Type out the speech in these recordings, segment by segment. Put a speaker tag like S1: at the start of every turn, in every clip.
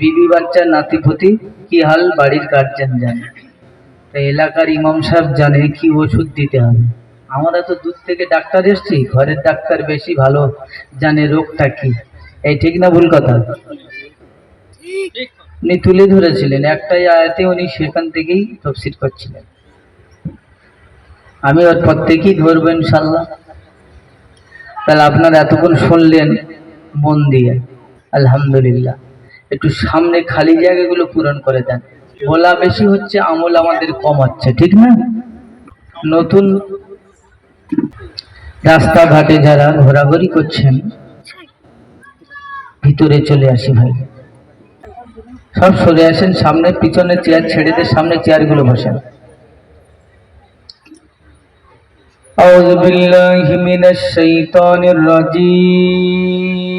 S1: বিবি বাচ্চা নাতিপতি, কি হাল বাড়ির গার্জেন জানে। তাই এলাকার ইমাম সাহেব জানে কি ওষুধ দিতে হবে। আমরা তো দূর থেকে ডাক্তার এসছি, ঘরের ডাক্তার বেশি ভালো জানে রোগটা কি। এই ঠিক না ভুল কথা? উনি তুলে ধরেছিলেন, একটাই আয়াতে উনি সেখান থেকেই তফসির করছিলেন। আমি ওর পর থেকেই ধরবো ইনশাল্লাহ তাহলে আপনারা এতক্ষণ শুনলেন মন দিয়ে। আলহামদুলিল্লাহ। একটু সামনে খালি জায়গাগুলো পূরণ করে দেন বলা বেশি হচ্ছে আমল আমাদের কম হচ্ছে ঠিক না নতুন রাস্তাঘাটে যারা ঘোরাঘুরি করছেন ভিতরে চলে আসি ভাই সব সরে আসেন সামনে পিছনে চেয়ার ছেড়ে দিয়ে সামনে চেয়ারগুলো বসেন أعوذ بالله من الشيطان الرجيم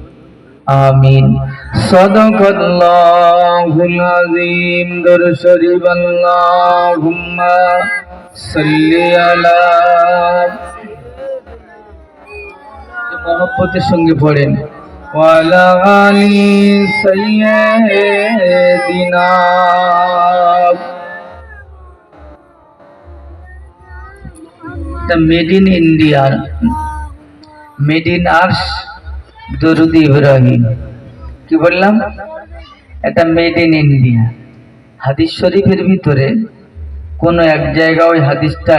S1: আমিন। সদকাল্লাহুল আযীম দর শরীফ, আল্লাহুম্মা সাল্লি আলা মহব্বতের সঙ্গে পড়েন। ওয়ালা আলি সাইয়্যিদিনা। The made in India, made in আর্স দরুদ ইব্রাহিম। কি বললাম? এটা মেড ইন ইন্ডিয়া হাদিস শরীফের ভিতরে কোনো এক জায়গা ওই হাদিসটা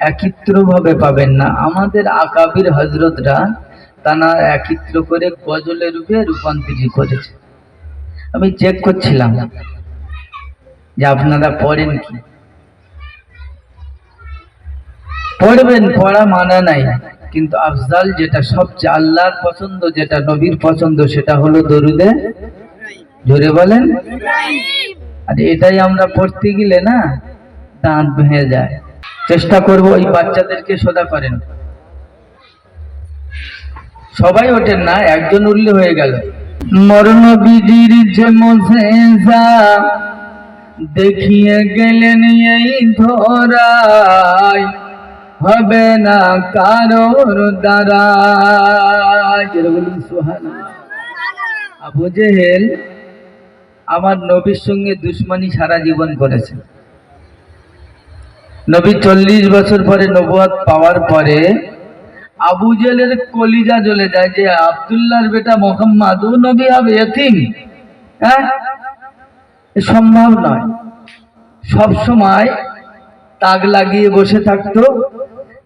S1: একত্রভাবে পাবেন না। আমাদের আকাবির হজরতরা তারা একত্র করে গজলের রূপে রূপান্তরিত করেছে। আমি চেক করছিলাম। যে আপনারা পড়েন কি? পড়বেন, পড়া মানা নাই। কিন্তু আফজাল যেটা সবচেয়ে আল্লাহর পছন্দ, যেটা নবীর পছন্দ, সেটা হলো দরুদে জোরে বলেন। আর এটাই আমরা পড়তে গেলে না দাঁত ভেঙে যায়। চেষ্টা করব ওই বাচ্চাদেরকে সোদা করেন। সবাই ওঠেন না, একজন উল্লে হয়ে গেল। মরণ বিজির যে মোজেজা দেখিয়ে গেলেন এই ধরায়। হবে না কারোর দ্বারা। আবু জেহেল আমার নবীর সঙ্গে দুশ্মনী সারা জীবন করেছে। নবী চল্লিশ বছর পরে নবুয়াত পাওয়ার পরে আবু জেলের কলিজা জ্বলে যায় যে, আবদুল্লাহর বেটা মোহাম্মদ, ও নবী হবে হ্যাঁ? সম্ভব নয়। সব সময় তাক লাগিয়ে বসে থাকতো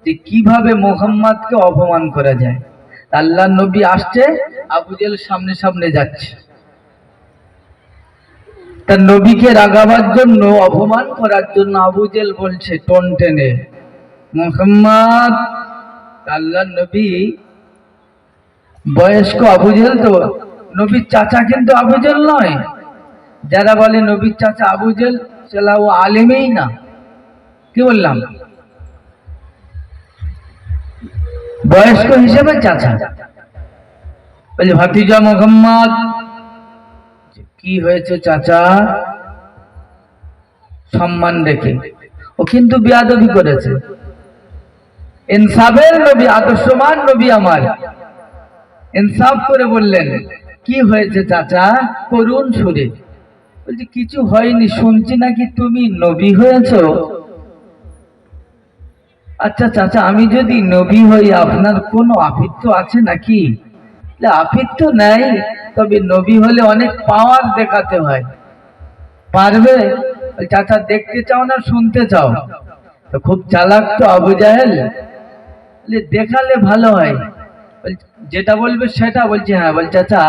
S1: যে কীভাবে মোহাম্মদকে অপমান করা যায়। আল্লাহ নবী আসছে, আবু জেল সামনে সামনে যাচ্ছে। তার নবীকে রাগাবার জন্য, অপমান করার জন্য আবু জেল বলছে, টন টেনে, মোহাম্মদ! আল্লাহ নবী বয়স্ক আবু জেল তো, নবীর চাচা কিন্তু আবু জেল নয়। যারা বলে নবীর চাচা আবু জেল সেটা ও আলেমেই না। কি বললাম? বয়স্ক হিসেবে চাচা। বলে ভাতিজা মোহাম্মদ। কি হয়েছে চাচা? সম্মান রেখে। ও কিন্তু বিয়াদবি করেছে। ইনসাফের নবী আদর্শমান নবী আমার। ইনসাফ করে বললেন, কি হয়েছে চাচা? করুণ সুরে বলছি, কিছু হয়নি, শুনছি নাকি তুমি নবী হয়েছো? আচ্ছা চাচা আমি যদি নবী হই আপনার কোনো আফিত্ব আছে নাকি? বলে, আফিত্ব নাই তবে নবী হলে অনেক পাওয়ার দেখাতে হয়। পারবে? চাচা দেখতে চাও না শুনতে চাও? তো খুব চালাক তো আবু জাহেল। দেখালে ভালো হয়। যেটা বলবে সেটা। বলছে হ্যাঁ। বল চাচা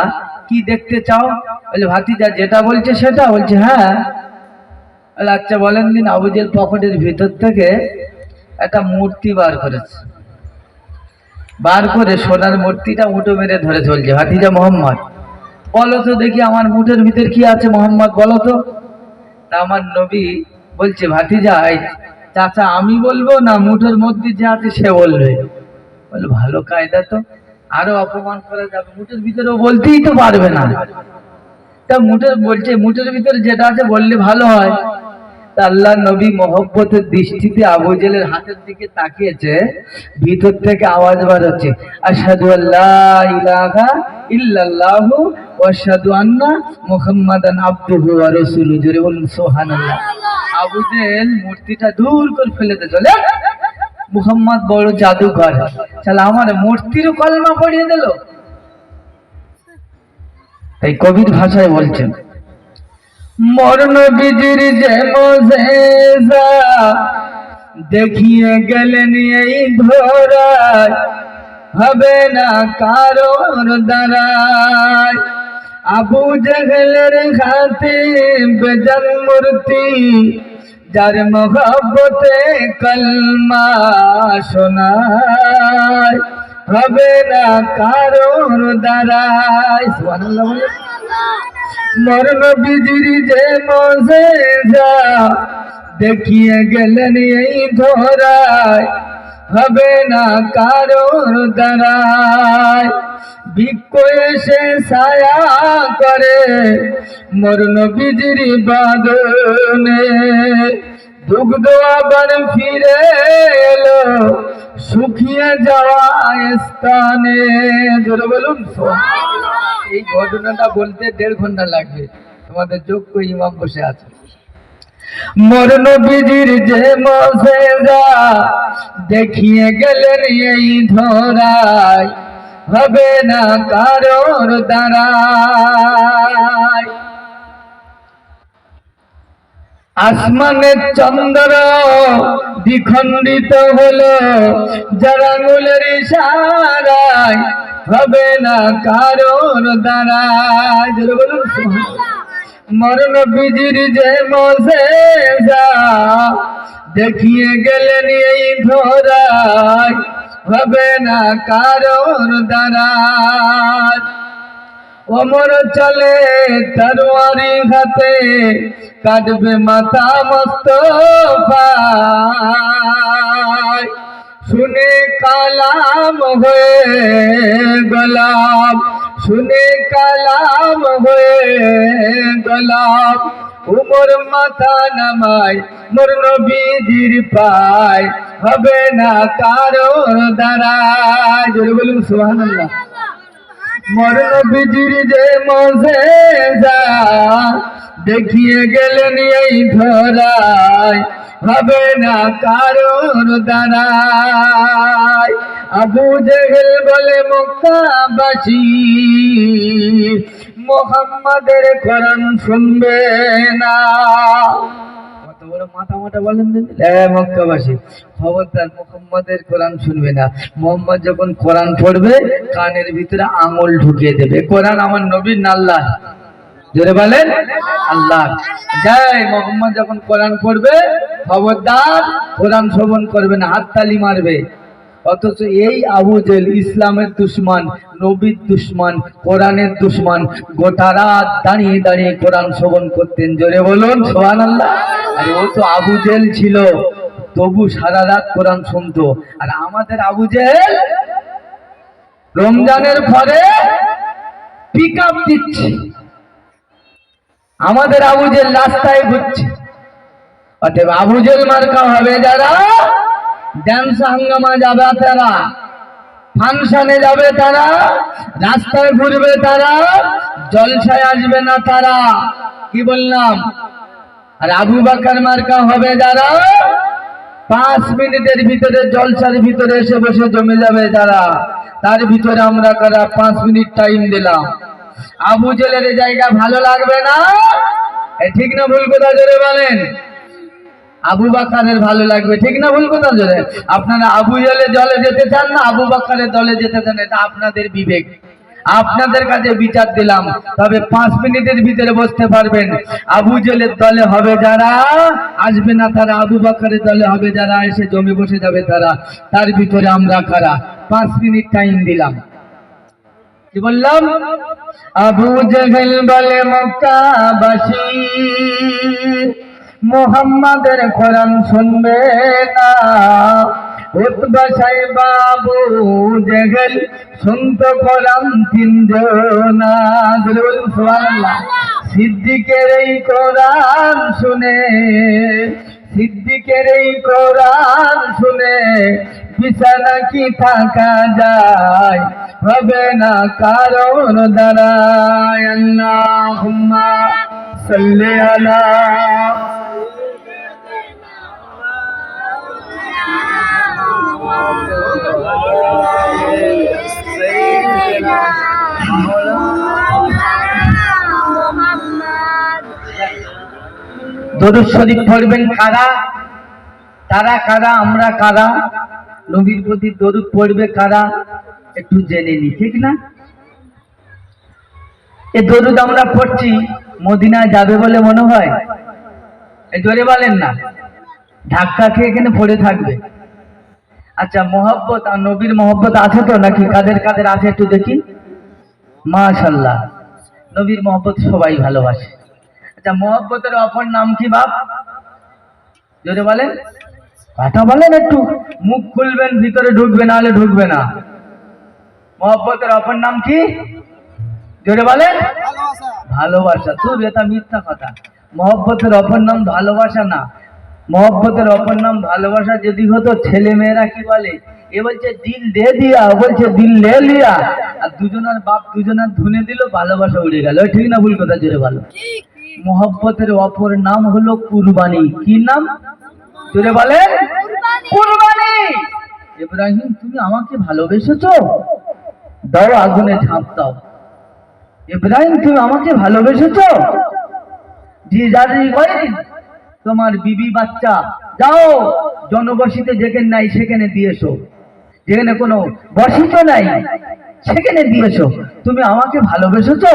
S1: কি দেখতে চাও? বলে ভাতিজা যেটা বলছে সেটা। বলছে হ্যাঁ। আচ্ছা বলেন দিন আবুজের পকেটের ভিতর থেকে একটা মূর্তি বার করেছে। বার করে সোনার মূর্তিটা মুঠো মেরে ধরে চলছে, ভাতিজা মোহাম্মদ। বলো তো দেখি আমার মুঠের ভিতর কি আছে মোহাম্মদ, বলো তো। তা আমার নবী বলছে, ভাতিজা চাচা, আমি বলব না, মুঠোর মধ্যে যে আছে সে বলবে। বলে, ভালো কায়দা তো, আরও অপমান করা যাবে, মুঠের ভিতরেও বলতেই তো পারবে না। তা মুঠের, বলছে, মুঠের ভিতরে যেটা আছে বললে ভালো হয়। আল্লাহ নবী মহব্বতের দৃষ্টিতে আবু জেলের হাতের দিকে তাকিয়েছে, ভিতর থেকে আওয়াজ বার হচ্ছে আশহাদু আল্লাহ ইলাহা ইল্লাল্লাহু ওয়া আন্না মুহাম্মাদান আবদুহু ওয়া রাসূলুহু। জোরে বলুন, সুবহানাল্লাহ। আবু জেল মূর্তিটা দূর করে ফেলে দিয়ে চলে মুহাম্মদ বড় জাদুকর তাহলে আমার মূর্তির কলমা পড়িয়ে দিল। তাই কবির ভাষায় বলছেন মরণ বিজির যে মজেজা দেখিয়ে গেলেন এই ধরায়, হবে না কারোর দ্বারায়। আবু জেহেলের হাতে বেজান মূর্তি, যার মহব্বতে কলমা শোনায়, হবে না কারোর দ্বারায়। সুবহানাল্লাহ বলেন। মরণ বিজিরি যে মজে যা দেখিয়ে গেলেন এই ধরায়, হবে না কারোর দ্বারায় ভিক্ষ এসে ছায়া করে মরণ বিজিরি বাদনে দুগ্ধ আবার ফিরে এলো শুকিয়ে যাওয়া স্থানে। জোরে বলুন। এই ঘটনাটা বলতে দেড় ঘণ্টা লাগবে। তোমাদের যোগ্য ইমাম বসে আছে। মরণ যে মজেজা দেখিয়ে গেলেন এই ধরায়। হবে না কারোর দ্বারায়। আসমানের চন্দ্র দ্বিখণ্ডিত হলো, যার আঙুলের ইশারায় হবে না কারোর দ্বারায় জোরে বলুন। মরণ বিজির যে মজে যা দেখিয়ে গেলেন এই ধরায় হবে না কারোর দ্বারায় অমর চলে তরোয়ারি হাতে কাটবে মাথা মস্ত শুনে কালাম হয়ে গলাম, শুনে কালাম হয়ে গলাম। উমর মাথা নামায়, মোর নবীজির পায়, হবে না কারোর দ্বারা জোরে বলুন, সুবহানাল্লাহ। মরণ বিজির যে মজে যা, দেখিয়ে গেলেন এই ধরায়। হবে না কারোর দ্বারায়। আবু জেহেল বলে, মক্কাবাসী, মোহাম্মদের কোরআন শুনবে না। খবরদার শুনবে না। যখন পড়বে, কানের ভিতরে আঙুল ঢুকিয়ে দেবে। কোরআন আমার নবীর নাল্লাহ জোরে বলেন আল্লাহ যাই, মোহাম্মদ যখন কোরআন পড়বে, খবরদার কোরআন শ্রবণ করবে না হাততালি মারবে। অথচ এই আবু জেল ইসলামের দুশ্মন, নবীর দুশ্মন, কোরআনের দুশ্মন, গোটা রাত দাঁড়িয়ে দাঁড়িয়ে কোরআন শ্রবণ করতেন। জোরে বলুন সোহান আল্লাহ আরে ও তো আবু জেল ছিল। তবু সারা রাত কোরআন শুনতো। আর আমাদের আবু জেল রমজানের পরে পিক আপ দিচ্ছে। আমাদের আবু জেল রাস্তায় ঘুরছে। অতএব আবু জেল মার্কা হবে যারা ড্যান্স হাঙ্গামা যাবে তারা ফাংশনে যাবে তারা, রাস্তায় ঘুরবে তারা, জলসায় আসবে না তারা। কি বললাম? আর আবু বাকার মার্কা হবে যারা, পাঁচ মিনিটের ভিতরে, জলসার ভিতরে এসে বসে জমে যাবে যারা তার ভিতরে আমরা কারা পাঁচ মিনিট টাইম দিলাম। আবু জেলের জায়গা ভালো লাগবে না? ঠিক না ভুল কথা জোরে বলেন? আবু বাকারের ভালো লাগবে, ঠিক না ভুল কথা জোরে? আপনারা আবু জলে জলে যেতে চান না, আবু বাকারের দলে যেতে চান, এটা আপনাদের বিবেক। আপনাদের কাছে বিচার দিলাম, তবে পাঁচ মিনিটের ভিতরে বসতে পারবেন। আবু জেলের দলে হবে যারা, আসবে না তারা, আবু বাকারের দলে হবে যারা, এসে জমে বসে যাবে তারা, তার ভিতরে আমরা কারা? পাঁচ মিনিট টাইম দিলাম। কি বললাম? আবু জেহেল বলে মক্কাবাসী। মোহাম্মদের কোরআন শুনবে না। উতবা সাহেব আবু জেহেল, শুনতো কোরআন তিনজনা সুবহানাল্লাহ। সিদ্দিকের এই কোরআন শুনে, সিদ্দিকের এই কোরআন শুনে বিছানা কি থাকা যায়? হবে না কারণ দাঁড়ায় আল্লাহুম্মা দরুদ শরীফ পড়বেন কারা? তারা কারা? আমরা কারা? নবীর প্রতি দরুদ পড়বে কারা? একটু জেনে নি, ঠিক না? এ দরুদ আমরা পড়ছি মদিনায় যাবে বলে মনে হয়? জোরে বলেন না। ধাক্কা খেয়ে এখানে পড়ে থাকবে। আচ্ছা মোহব্বত আর নবীর মোহব্বত আছে তো নাকি? কাদের কাদের আছে একটু দেখি। মাশাল্লাহ নবীর মোহব্বত সবাই ভালোবাসে। আচ্ছা মোহব্বতের অপর নাম কি বাপ? যদি বলেন। কথা বলেন একটু। মুখ খুলবেন, ভিতরে ঢুকবে না হলে ঢুকবে না। মোহব্বতের অপর নাম কি? জোরে বলেন? ভালোবাসা। তুই এটা মিথ্যা কথা। মহব্বতের অপর নাম ভালোবাসা না। মহব্বতের অপর নাম ভালোবাসা যদি হতো ছেলে মেয়েরা কি বলে? এ বলছে দিল দে দিয়া বলছে দিল লে লিয়া। আর দুজনের বাপ দুজনের ধুনে দিল ভালোবাসা উড়ে গেল। ঠিক না ভুল কথা জোরে ভালো মহব্বতের অপর নাম হলো কুরবানি। কি নাম? জোরে বলে কুরবানি! ইব্রাহিম তুমি আমাকে ভালোবেসেছো? দাও আগুনে ঝাঁপ দাও। ইব্রাহিম, তুমি আমাকে ভালোবেসেছো? জি জারি তোমার বিবি বাচ্চা। যাও জনবসিতে যেখানে নাই সেখানে দিয়েছ যেখানে কোনো বসিত নাই, সেখানে দিয়েছ তুমি আমাকে ভালোবেসেছো?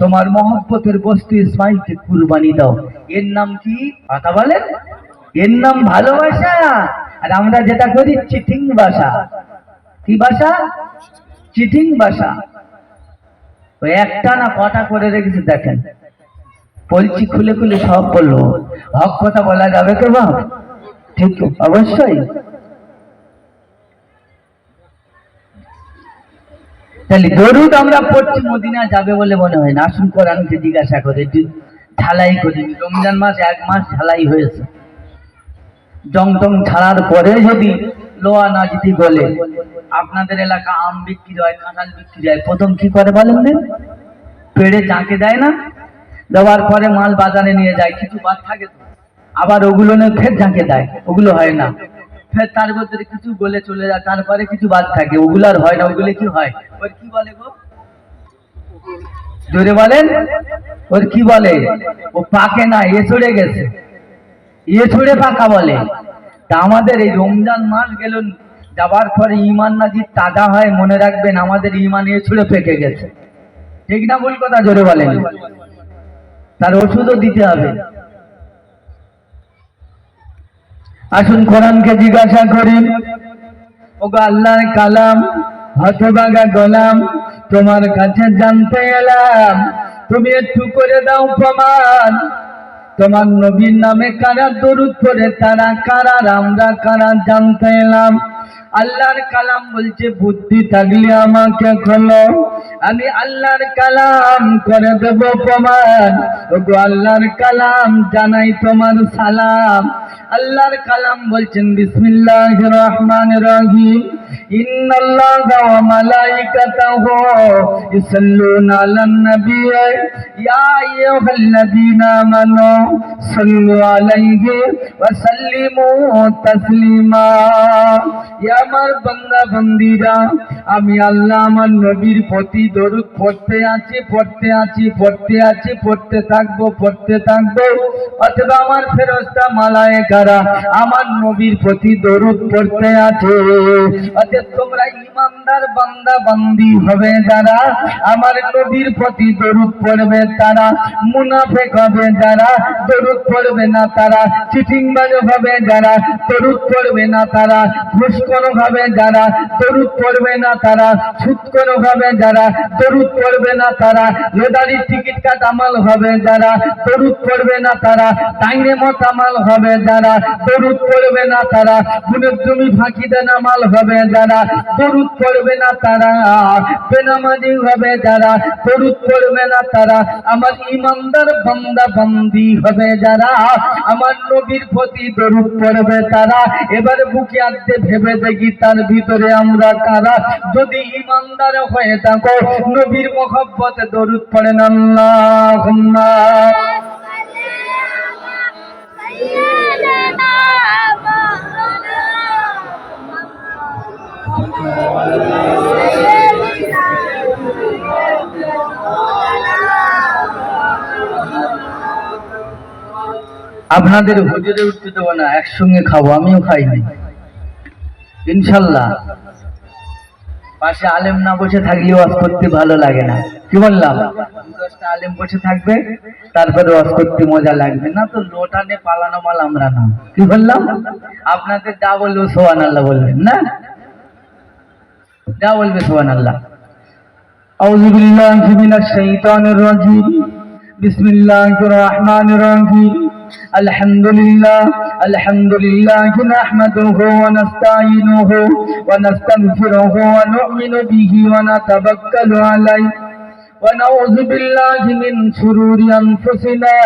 S1: তোমার মহব্বতের বস্তু ইসমাইলকে কুরবানি দাও। এর নাম কি? কথা বলেন। এর নাম ভালোবাসা। আর আমরা যেটা করি চিটিং ভাষা কি ভাষা চিটিং ভাষা ওই একটা না কটা করে রেখেছে, দেখেন। বলছি খুলে খুলে সব বলব হক কথা বলা যাবে তো বাপ? ঠিক, অবশ্যই। তাহলে দরুদ আমরা পড়ছি মদিনা যাবে বলে মনে হয় না। আসুন কোরআনকে জিজ্ঞাসা করে, একটু ঝালাই করি। রমজান মাস এক মাস ঝালাই হয়েছে। জং টং ছাড়ার পরে যদি লোয়া না যদি বলে, আপনাদের এলাকা আম বিক্রি হয়, কাঁঠাল বিক্রি হয়। প্রথম কি করে বলেন পেড়ে চাঁকে দেয় না, দেওয়ার পরে মাল বাজারে নিয়ে যায়, কিছু বাদ থাকে তো। আবার ওগুলো নিয়ে ফের ঝাঁকে দেয়, ওগুলো হয় না। ফের তার মধ্যে কিছু গলে চলে যায়, তারপরে কিছু বাদ থাকে। ওগুলো আর হয় না, ওগুলো কি হয়? ওর কি বলে গো? জোরে বলেন, ওর কি বলে? ও পাকে না, এ চড়ে গেছে। এ ছড়ে পাকা বলে। তা আমাদের এই রমজান মাস গেল যাবার পরে ইমান নাজি তাজা হয়, মনে রাখবেন আমাদের ইমান এ ছুড়ে পেকে গেছে। ঠিক না ভুল কথা জোরে বলেন? তার ওষুধও দিতে হবে। আসুন কোরআনকে জিজ্ঞাসা করি, ওগো আল্লাহর কালাম হতবাগা গোলাম, তোমার কাছে জানতে এলাম, তুমি একটু করে দাও প্রমাণ। তোমার নবীর নামে কারা দরুদ করে তারা কারা আমরা কারা জানতে এলাম? আল্লাহর কালাম বলছে, বুদ্ধি থাকলে আমাকে এখন আমি আল্লাহর কালাম করে দেব প্রমাণ। ওগো আল্লাহর কালাম জানাই তোমার সালাম। আল্লাহর কালাম বলছেন বিসমিল্লাহ রহমান রহিম। ইন্নাল্লাহ ওয়া আমার বান্দা আমি আল্লাহ আমার নবীর প্রতি দরুদ পড়তে আছি পড়তে আছি পড়তে আছি, পড়তে থাকব পড়তে থাকব। অথবা আমার ফেরস্তা মালায় কারা আমার নবীর প্রতি দরুদ পড়তে আছে। অতএব তোমরা ইমানদার বান্দা বান্দি হবে যারা, আমার নবীর প্রতি দরুদ পড়বে তারা, মুনাফেক হবে যারা, দরুদ পড়বে না তারা, চিটিংবাজ হবে যারা, দরুদ পড়বে না তারা, ঘুষখোর হবে যারা, দরুদ পড়বে না তারা সুৎকর হবে যারা, দরুদ পড়বে না তারা লোদারির টিকিট কাট আমাল হবে যারা, দরুদ পড়বে না তারা, টাইনে মত আমাল হবে যারা, দরুদ পড়বে না তারা, গুণের জমি ফাঁকি দেন আমাল হবে যারা, দরুদ পড়বে না তারা। বেনামাজি হবে যারা, দরুদ পড়বে না তারা। আমার ইমানদার বান্দা বান্দি হবে যারা, আমার নবীর প্রতি দরুদ পড়বে তারা। এবার বুকে আনতে ভেবে দেখি তার ভিতরে আমরা কারা। যদি ইমানদার হয়ে থাকো, নবীর মোহাব্বতে দরুদ পড়েন আল্লাহ আপনাদের হুজুরে উঠতে দেবো না একসঙ্গে খাবো আমিও খাইনি ইনশাল্লাহ পাশে আলেম না বসে থাকলে ওয়াজ করতে ভালো লাগে না কি বললাম দশটা আলেম বসে থাকবে তারপরে ওয়াজ করতে মজা লাগবে না তো লোটানে পালানো মাল আমরা না কি বললাম আপনাদের যা বলবো সোহান আল্লাহ বলবেন না যা বলবে সোহান আল্লাহ أعوذ بالله من الشيطان الرجيم بسم الله الرحمن الرحيم. الحمد لله الحمد لله نحمده ونستعينه ونستغفره ونؤمن به ونتوكل عليه. ونعوذ بالله من شرور أنفسنا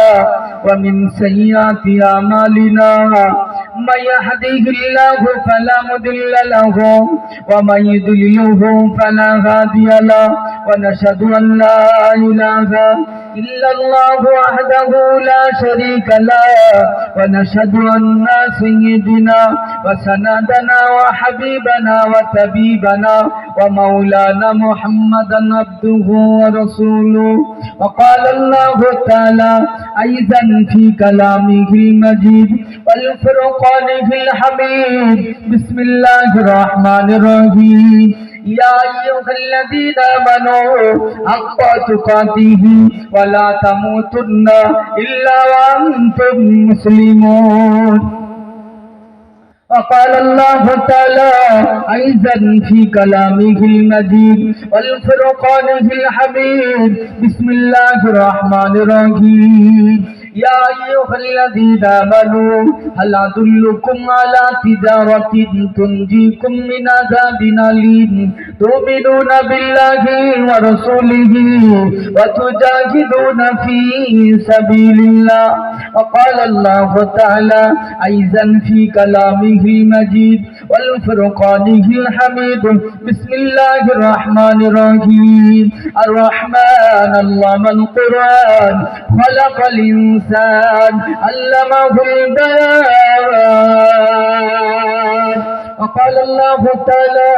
S1: ومن سيئات أعمالنا. من يهده الله فلا مضل له ومن يضلله فلا هادي له ونشهد أن لا إله إلا الله وحده لا شريك له ونشهد أن سيدنا وسندنا وحبيبنا وطبيبنا ومولانا محمدا عبده ورسوله. وقال الله تعالى أيضا في كلامه المجيد والفرقان في الحميد بسم الله الرحمن الرحيم يا أيها الذين آمنوا حق تقاته ولا تموتن إلا وأنتم مسلمون وقال الله تعالى أيضا في كلامه المجيد والفرقان في الحميد بسم الله الرحمن الرحيم يا أيها الذين آمنوا هل أدلكم على تجارة تنجيكم من عذاب أليم تؤمنون بالله ورسوله وتجاهدون في سبيل الله وقال الله تعالى أيضا في كلامه المجيد والفرقانه الحميد. بسم الله الرحمن الرحيم. الرحمن علم القرآن خلق الإنسان علمه البيان. وقال الله تعالى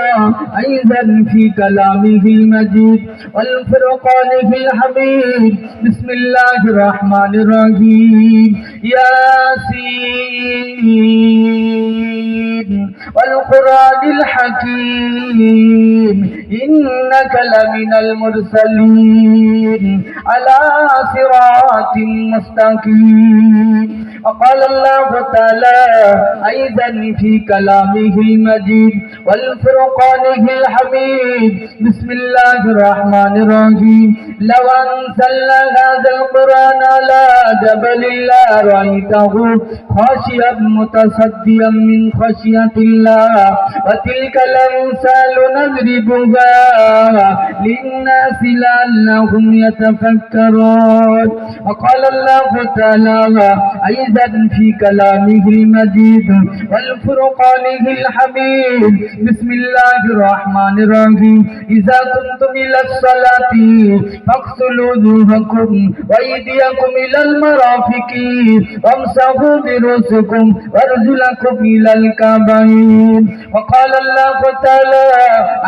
S1: أيضا في كلامه المجيد والفرقان في الحميد. بسم الله الرحمن الرحيم. ياسين والقرآن الحكيم. إنك لمن المرسلين. على صراط مستقيم. وقال الله تعالى أيضا في كلامه المجيد والفرقانه الحميد. بسم الله الرحمن الرحيم. لو أنزلنا هذا القرآن على جبل لرأيته خاشعا متصديا من خشية الله. وتلك الأمثال نضربها للناس لعلهم يتفكرون. وقال الله تعالى عيزا في كلامه المجيد والفرقانه الحميد. بسم الله الرحمن الرحيم. إذا كنتم إلى الصلاة فاغسلوا وجوهكم وأيديكم إلى المرافق وامسحوا برؤوسكم وأرجلكم إلى الكعبين. وقال الله تعالى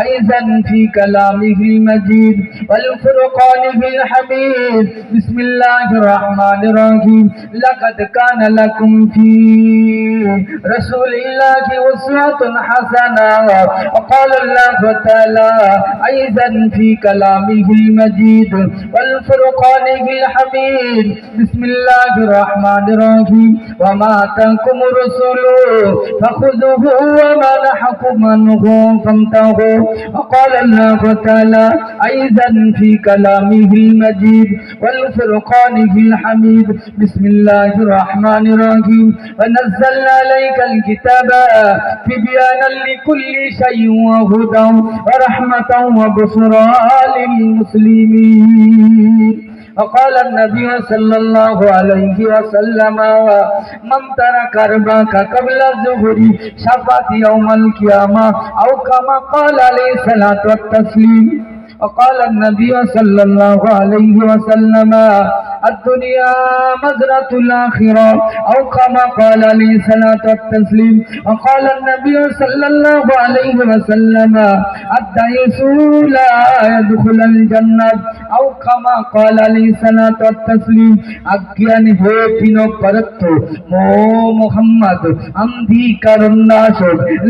S1: أيضا في كلامه المجيد والفرقانه الحميد. بسم الله الرحمن الرحيم. لقد كان لكم في رسول الله أسوة حسنة. وقال الله تعالى أيضا في كلامه المجيد والفرقانه الحميد. بسم الله الرحمن الرحيم. وما أتاكم الرسول فخذوه وما نحكم عنه فانتهوا وقال الله تعالى أيضا في كلامه المجيد والفرقانه الحميد. بسم الله الرحمن الرحيم. ونزلنا عليك الكتاب تبيانا لكل شيء وهدى ورحمة وبشرى للمسلمين. وقال النبي صلى الله عليه وسلم من ترك ربك قبل الظهر شفاة يوم القيامة أو كما قال عليه الصلاة والتسليم. وقال النبي صلى الله عليه وسلم الدنيا مزرعة الآخرة أو كما قال عليه صلاة التسليم وقال النبي صلى الله عليه وسلم الدعيس لا يدخل الجنة أو كما قال عليه صلاة التسليم أجيان هو بنو برتو مو محمد أمدي کرناس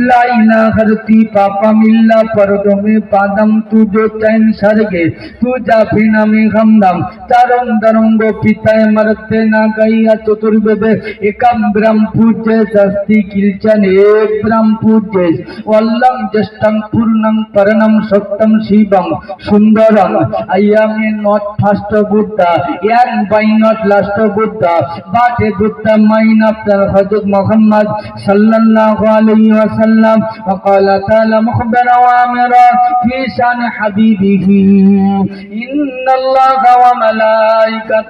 S1: لا إله غرتي بابا ملا پردو میں پادم تو جو چین سرگے تو جا پھینا میں غمدم چارم درم দণ্ড পিতায় মারতে না গাইয়া চতুর্বেদে, একাম ব্রাম পূজে শাস্তি কিলচন, এক ব্রাম পূজে অল্লং জ্যেষ্ঠং পূর্ণং পরণম সত্যম শিবং সুন্দরং। I'm a not first Buddha Ian by not last Buddha. But a Buddha mine of হজরত মোহাম্মদ সাল্লাল্লাহু আলাইহি ওয়াসাল্লাম। وقال تعالى مخبرا وامرا في شان حبيبه إن الله وملائكته